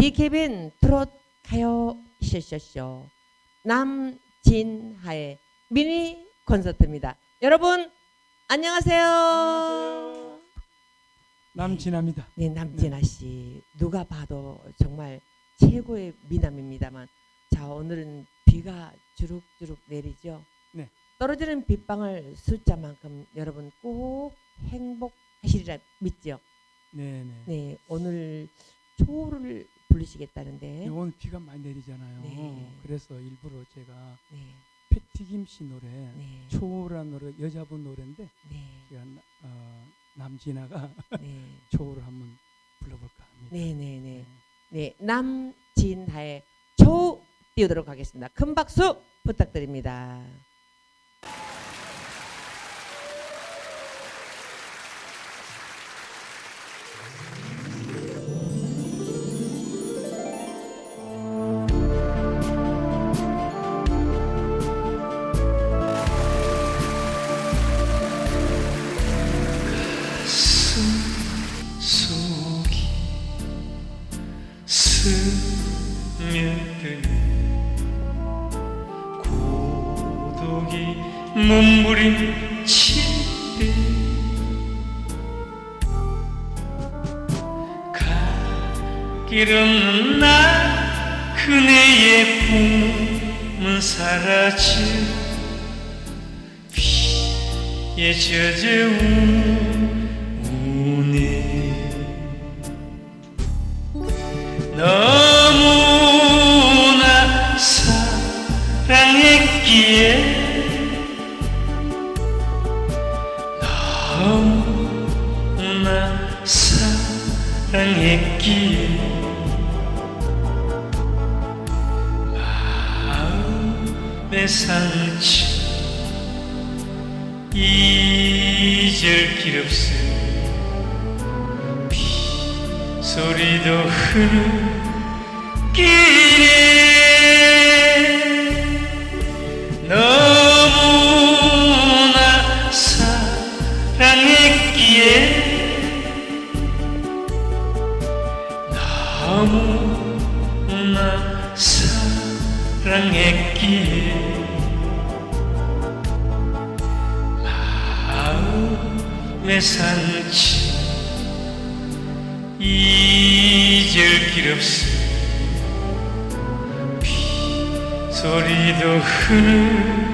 디케빈 트롯 가요 쇼쇼쇼 남진하의 미니 콘서트입니다. 여러분 안녕하세요. 안녕하세요. 남진아입니다. 네, 남진아 씨 누가 봐도 정말 최고의 미남입니다만 자 오늘은 비가 주룩주룩 내리죠. 네. 떨어지는 빗방울 숫자만큼 여러분 꼭 행복하시리라 믿죠. 네 네. 네, 오늘 초를 부르시겠다는데. 오늘 비가 많이 내리잖아요. 네. 그래서 일부러 제가 네, 패티김 씨 노래 네, 초호란 노래 여자분 노래인데 네, 제가 나- 어, 남진아가 네, 초호를 한번 불러볼까 합니다. 네, 네, 네, 네, 남진하의 초 띄우도록 하겠습니다. 큰 박수 부탁드립니다. 스며드는 고독이 몸부림 칠 때갈 없는 나 그네의 품은 사라져 비에 젖어 우 사랑했기에 마음의 상처 잊을 길 없어 소리도 흐르 길 너무나 사랑했기에 마음의 상처 잊을 길 없어. 비 소리도 흐르